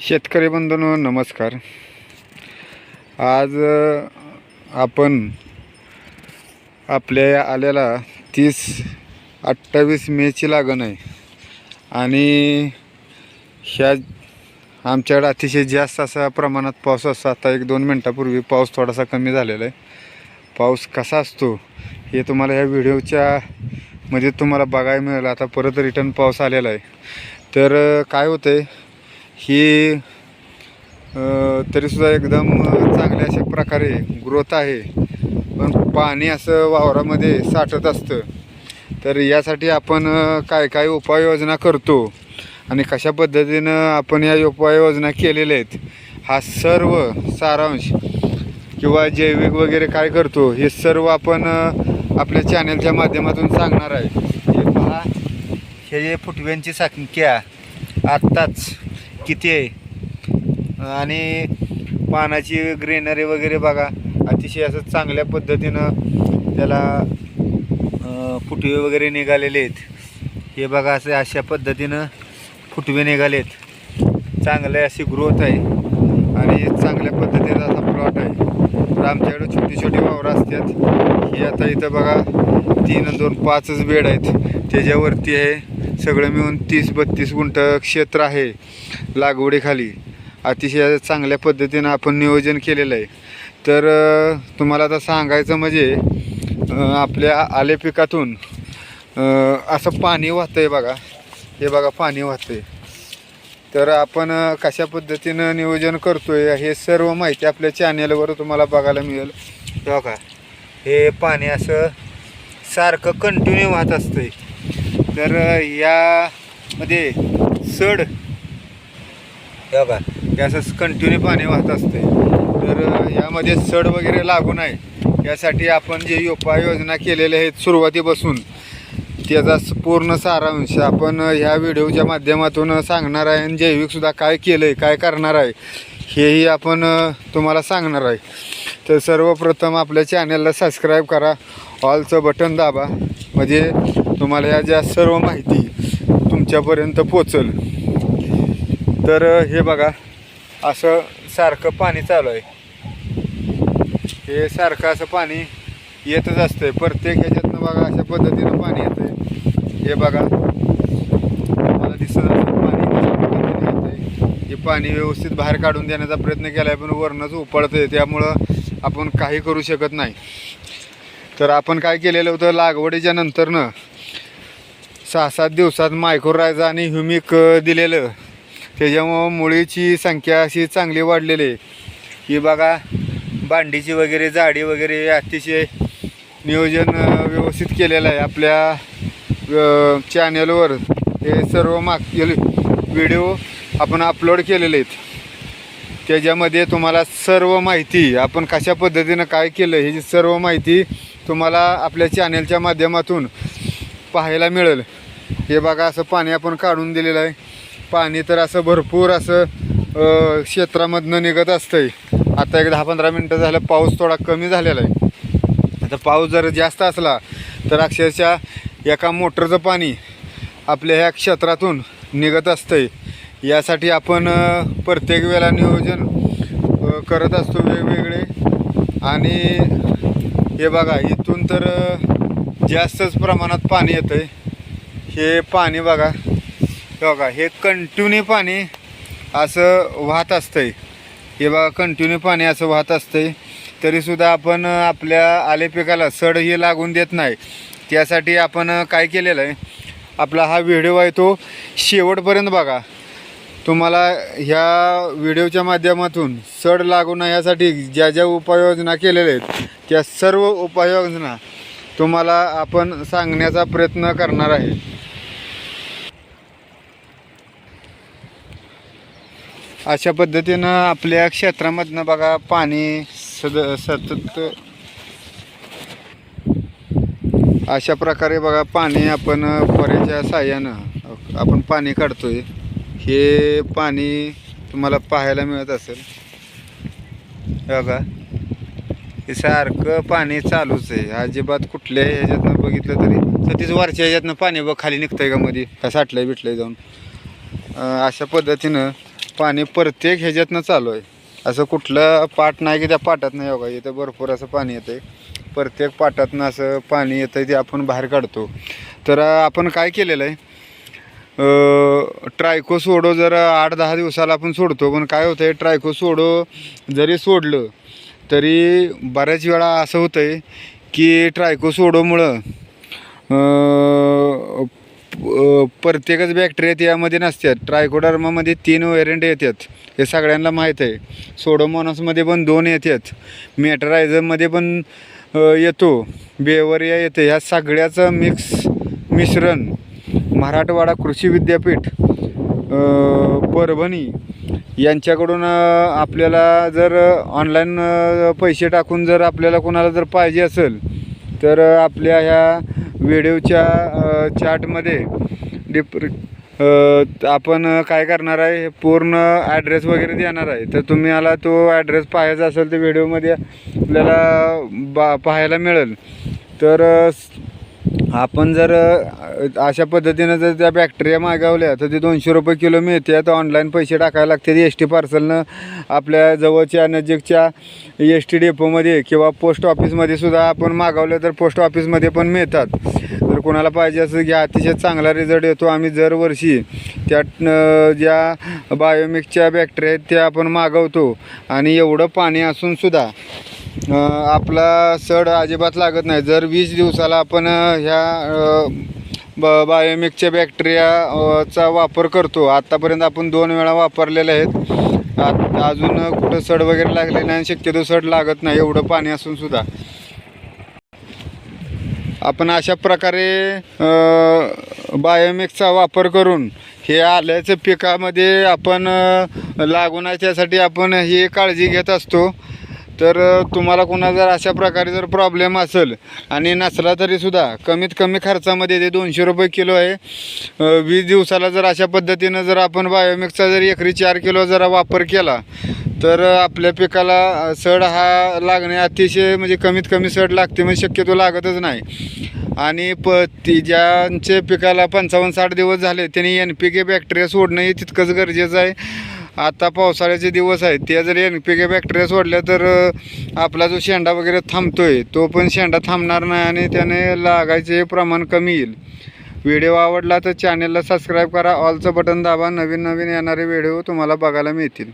शेतकरी बंधूंनो नमस्कार. आज आपण आपल्या आल्याला तीस अठ्ठावीस मेची लागण आहे. आणि ह्या आमच्याकडे अतिशय जास्त असा प्रमाणात पाऊस असतो. आता एक दोन मिनटापूर्वी पाऊस थोडासा कमी झालेला आहे. पाऊस कसा असतो हे तुम्हाला ह्या व्हिडिओच्या मध्ये तुम्हाला बघायला मिळेल. आता परत रिटर्न पाऊस आलेला आहे. तर काय होतं आहे ही तरीसुद्धा एकदम चांगल्या अशा प्रकारे ग्रोथ आहे. पण पाणी असं वावरामध्ये साठत असतं. तर यासाठी आपण काय काय उपाययोजना करतो आणि कशा पद्धतीनं आपण या उपाययोजना केलेल्या आहेत हा सर्व सारांश किंवा जैविक वगैरे काय करतो हे सर्व आपण आपल्या चॅनलच्या माध्यमातून सांगणार आहे. हे पहा हे फुटव्यांची संख्या आत्ताच. किती आहे? आणि पानाची ग्रीनरी वगैरे बघा. अतिशय असं चांगल्या पद्धतीनं त्याला फुटवे वगैरे निघालेले आहेत. हे बघा असे अशा पद्धतीनं फुटवे निघालेत. चांगले अशी ग्रोथ आहे. आणि चांगल्या पद्धतीचा असा प्लॉट आहे. तर आमच्याकडे छोटी छोटी वावरं असतात. ही आता इथं बघा तीन दोन पाचच बेड आहेत. त्याच्यावरती आहे सगळं मिळून तीस बत्तीस गुंठ क्षेत्र आहे लागवडीखाली. अतिशय चांगल्या पद्धतीनं आपण नियोजन केलेलं आहे. तर तुम्हाला आता सांगायचं म्हणजे आपल्या आले पिकातून असं पाणी वाहतं आहे बघा. हे बघा पाणी वाहतं आहे तर आपण कशा पद्धतीनं नियोजन करतो आहे हे सर्व माहिती आपल्या चॅनेलवर तुम्हाला बघायला मिळेल. बघा. हे पाणी असं सारखं कंटिन्यू वाहत असतं आहे तर यामध्ये सड बघा हे असं कंटिन्यू पाणी वाहत असते तर यामध्ये सड वगैरे लागू नये. यासाठी आपण जे उपाययोजना केलेल्या आहेत सुरुवातीपासून त्याचा पूर्ण सारांश आपण ह्या व्हिडिओच्या माध्यमातून सांगणार आहे आणि जैविकसुद्धा काय केलं आहे काय करणार आहे हेही आपण तुम्हाला सांगणार आहे. तर सर्वप्रथम आपल्या चॅनलला सबस्क्राईब करा. ऑलचं बटन दाबा. म्हणजे तुम्हाला या ज्या सर्व माहिती तुमच्यापर्यंत पोचल तर हे बघा असं सारखं पाणी चालू आहे. हे सारखं असं पाणी येतच असतंय. प्रत्येक ह्याच्यातनं बघा अशा पद्धतीनं पाणी येतंय. हे बघा मला दिसत असं पाणी हे पाणी व्यवस्थित बाहेर काढून देण्याचा प्रयत्न केला आहे पण वरणच उपळतं त्यामुळं आपण काही करू शकत नाही. तर आपण काय केलेलं होतं लागवडीच्या नंतरनं सहा सात दिवसात मायक्रोरायझ आणि ह्युमिक दिलेलं. त्याच्यामुळं मुळीची संख्या अशी चांगली वाढलेली आहे. ही बघा भांडीची वगैरे जाडी वगैरे अतिशय नियोजन व्यवस्थित केलेलं आहे. आपल्या चॅनेलवर चॅनलवर हे सर्व मागील व्हिडिओ आपण अपलोड केलेले आहेत. त्याच्यामध्ये तुम्हाला सर्व माहिती आपण कशा पद्धतीनं काय केलं ह्याची सर्व माहिती तुम्हाला आपल्या चॅनलच्या माध्यमातून पाहायला मिळेल. हे बघा असं पाणी आपण काढून दिलेलं आहे. पाणी तर असं भरपूर असं क्षेत्रामधनं निघत असतंय. आता एक दहा पंधरा मिनटं झालं पाऊस थोडा कमी झालेला आहे. आता पाऊस जर जास्त असला तर अक्षरशः एका मोटरचं पाणी आपल्या ह्या क्षेत्रातून निघत असतंय. यासाठी आपण प्रत्येक वेळेला नियोजन करत असतो वेगवेगळे. आणि हे बघा इथून तर जास्तच प्रमाणात पाणी येतं आहे हे पाणी बघा. बघा हे कंटिन्यू पाणी असं वाहत असतंय. हे बघा कंटिन्यू पाणी असं वाहत असतंय. तरीसुद्धा आपण आपल्या आले पिकाला सड ही लागून देत नाही. त्यासाठी आपण काय केलेलं आहे? आपला हा व्हिडिओ आहे तो शेवटपर्यंत बघा. तुम्हाला ह्या व्हिडिओच्या माध्यमातून सड लागू नये यासाठी ज्या ज्या उपाययोजना केलेल्या आहेत त्या सर्व उपाययोजना तुम्हाला आपण सांगण्याचा प्रयत्न करणार आहे. अशा पद्धतीनं आपल्या क्षेत्रामधनं बघा पाणी सद सतत अशा प्रकारे बघा पाणी आपण पऱ्याच्या साह्यानं आपण पाणी काढतोय. हे पाणी तुम्हाला पाहायला मिळत असेल. बघा. हे सारखं पाणी चालूच आहे. अजिबात कुठल्याही ह्याच्यातनं बघितलं तरी. सतीच वरच्या ह्याच्यातनं पाणी बघ खाली निघतंय का मध्ये का साठलंय बिटलंय जाऊन. अशा पद्धतीनं पाणी प्रत्येक ह्याच्यातनं चालू आहे. असं कुठलं पाट नाही की त्या पाटात नाही बघा इथं भरपूर असं पाणी येतं आहे प्रत्येक पाटातनं असं पाणी येतं आहे ते आपण बाहेर काढतो. तर आपण काय केलेलं आहे? ट्रायको सोडो जर आठ दहा दिवसाला आपण सोडतो पण काय होतं आहे ट्रायको सोडो जरी सोडलं तरी बऱ्याच वेळा असं होतं आहे की ट्रायको सोडोमुळं प्रत्येकच बॅक्टेरिया त्यामध्ये नसतात. ट्रायकोडर्मामध्ये तीन व्हेरियंट येतात. हे सगळ्यांना माहीत आहे. सोडोमोनसमध्ये पण दोन येतात. मेटरायझरमध्ये पण येतो. बेवरिया येते. ह्या सगळ्याचं मिक्स मिश्रण मराठवाडा कृषी विद्यापीठ परभणी यांच्याकडून आपल्याला जर ऑनलाईन पैसे टाकून जर आपल्याला कोणाला जर पाहिजे असेल तर आपल्या ह्या व्हिडिओच्या चार्टमध्ये डिप आपण काय करणार आहे पूर्ण ॲड्रेस वगैरे देणार आहे. तर तुम्ही आला तो ॲड्रेस पाहायचा असेल तर व्हिडिओमध्ये आपल्याला बा पाहायला मिळेल. तर आपण जर अशा पद्धतीनं जर त्या बॅक्टेरिया मागवल्या तर ते दोनशे रुपये किलो मिळते आता ऑनलाईन पैसे टाकायला लागतात. एस टी पार्सलनं आपल्या जवळच्या नजीकच्या एस टी डेपोमध्ये किंवा पोस्ट ऑफिसमध्ये सुद्धा आपण मागवलं तर पोस्ट ऑफिसमध्ये पण मिळतात. जर कोणाला पाहिजे असं घ्या अतिशय चांगला रिझल्ट येतो आम्ही दरवर्षी त्या ज्या बायोमिकच्या बॅक्टेरिया आहेत त्या आपण मागवतो. आणि एवढं पाणी असूनसुद्धा आपला सड अजिबात लागत नाही. जर वीस दिवसाला आपण ह्या ब बायोमिकच्या बॅक्टेरियाचा वापर करतो. आत्तापर्यंत आपण दोन वेळा वापरलेले आहेत. आत अजून कुठं सड वगैरे लागले नाही आणि शक्यतो सड लागत नाही एवढं पाणी असून सुद्धा. आपण अशा प्रकारे बायोमिक्सचा वापर करून हे आल्याचं पिकामध्ये आपण लागू त्यासाठी आपण ही काळजी घेत असतो. तर तुम्हाला कोणा जर अशा प्रकारे जर प्रॉब्लेम असेल आणि नसला तरीसुद्धा कमीत कमी खर्चामध्ये ते दोनशे रुपये किलो आहे. वीस दिवसाला जर अशा पद्धतीनं जर आपण बायोमिक्सचा जर एकरी चार किलो जरा वापर केला तर आपल्या पिकाला सड हा लागणे अतिशय म्हणजे कमीत कमी सड लागते म्हणजे शक्यतो लागतच नाही. आणि प ती ज्यांचे पिकाला पंचावन्न साठ दिवस झाले त्यांनी एन पी के बॅक्टेरिया सोडणंही तितकंच गरजेचं आहे. आता पावसाळ्याचे दिवस आहेत. त्या जर एन पी के बॅक्टेरिया सोडल्या तर आपला जो शेंडा वगैरे थांबतोय तो पण शेंडा थांबणार नाही आणि त्याने लागायचे प्रमाण कमी येईल. व्हिडिओ आवडला तर चॅनलला सबस्क्राईब करा. ऑलचं बटन दाबा. नवीन नवीन येणारे व्हिडिओ तुम्हाला बघायला मिळतील.